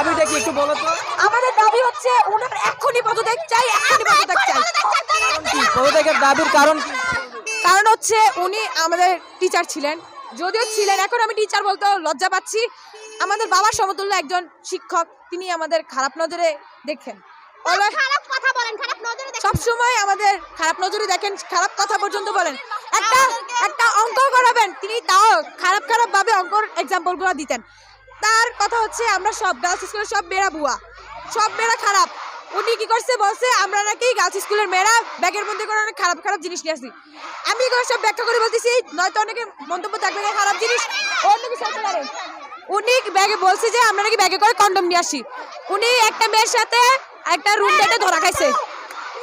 দাবিটা কি একটু বলো তো? আমাদের দাবি হচ্ছে ওনার এখনই পদত্যাগ চাই এখনই পদত্যাগ চাই। কি পদত্যাগের দাবির কারণ কি? কারণ হচ্ছে উনি আমাদের টিচার ছিলেন। যদিও ছিলেন এখন আমি টিচার বলতে লজ্জা পাচ্ছি। আমাদের বাবার সমতুল্য একজন শিক্ষক তিনি আমাদের খারাপ নজরে দেখেন। খারাপ কথা বলেন খারাপ নজরে সব সময় আমাদের খারাপ নজরে দেখেন খারাপ কথা পর্যন্ত বলেন। একটা একটা অঙ্ক করাবেন তিনি তাও খারাপ খারাপ ভাবে অঙ্কর এক্সাম্পলগুলো দিতেন। তার কথা হচ্ছে আমরা সব গার্লস স্কুলের সব মেয়েরা বুয়া। সব মেয়েরা খারাপ। উনি কি করছে? বলছে, আমরা নাকি গার্লস স্কুলের মেয়েরা ব্যাগের মধ্যে করে অনেক খারাপ খারাপ জিনিস নিয়ে আসি। আমি এগুলো সব ব্যাখ্যা করে বলতেছি, নয়তো অনেকে মন্তব্য থাকবে খারাপ জিনিস। অন্য কিছু হতে পারে। উনি ব্যাগে বলছে যে, আমরা নাকি ব্যাগে করে কন্ডম নিয়ে আসি। উনি একটা মেয়ের সাথে একটা রুম ডেটে ধরা খাইছে।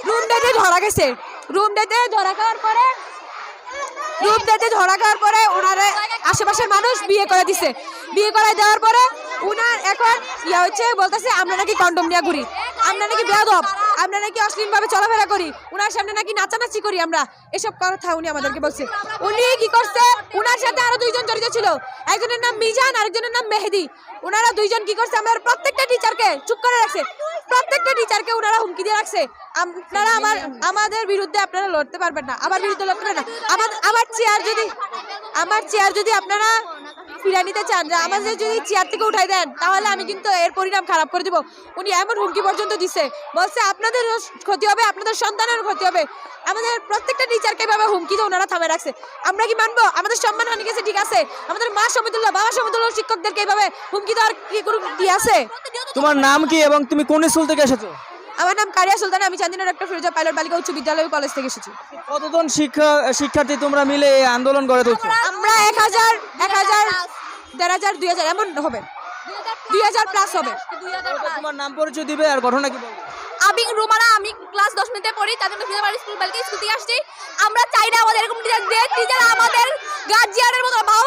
রুম ডেটে ধরা গেছে রুম ডেটে ধরা খাওয়ার পরে রুম ডেটে ধরা খাওয়ার পরে ওনারে আশেপাশের মানুষ বিয়ে করে দিছে। বিয়ে করে দেওয়ার পরে উনার এখন ইয়া হচ্ছে, বলতেছে, আমরা নাকি কন্ডম নিয়ে ঘুরি। আমরা নাকি বেয়াদব। আমরা নাকি অশ্লীল ভাবে চলাফেরা করি। উনার সামনে নাকি নাচানাচি করি আমরা। এসব কথা উনি আমাদেরকে বলছে। উনি কি করছে? উনার সাথে আরও দুইজন জড়িত ছিল। একজনের নাম মিজান, আরেকজনের নাম মেহেদি। ওনারা দুইজন কি করছে? আমার প্রত্যেকটা টিচারকে চুপ করে রাখছে। প্রত্যেকটা টিচারকে ওনারা হুমকি দিয়ে রাখছে। আপনারা আমার, আমাদের বিরুদ্ধে আপনারা লড়তে পারবেন না। আমার বিরুদ্ধে লড়তে পারবেন না। আমার আমার চেয়ার যদি, আমার চেয়ার যদি আপনারা ফিরে নিতে চান, যে আমাদের যদি চেয়ার থেকে উঠাই দেন, তাহলে আমি কিন্তু এর পরিণাম খারাপ করে দিব। উনি এমন হুমকি পর্যন্ত দিছে। বলছে আপনাদের ক্ষতি হবে, আপনাদের সন্তানের ক্ষতি হবে। আমাদের প্রত্যেকটা টিচারকে এভাবে হুমকি দিয়ে ওনারা থামে রাখছে। আমরা কি মানবো? আমাদের সম্মান হানি গেছে, ঠিক আছে। আমাদের মা সমতুল্য, বাবা সমতুল্য শিক্ষকদেরকে এইভাবে হুমকি দেওয়ার কি আছে? তোমার নাম কি এবং তুমি কোন স্কুল থেকে এসেছ? আমার নাম কারিয়া সুলতান আমি চান্দিনা ডক্টর ফিরোজা পাইলট বালিকা উচ্চ বিদ্যালয় কলেজ থেকে এসেছি। কতজন শিক্ষা শিক্ষার্থী তোমরা মিলে এই আন্দোলন করে তুলছো? আমরা এক হাজার এক হাজার দেড় হাজার দুই হাজার এমন হবে। দুই হাজার প্লাস হবে। তোমার নাম পরিচয় দিবে আর ঘটনা কি বলবে? আমি রুমানা আমি ক্লাস দশ মিনিটে পড়ি তাদের বাড়ি স্কুল বালিকা স্কুল থেকে আসছি। আমরা চাই না আমাদের এরকম টিচার যে টিচার আমাদের গার্জিয়ানের মতো বাবা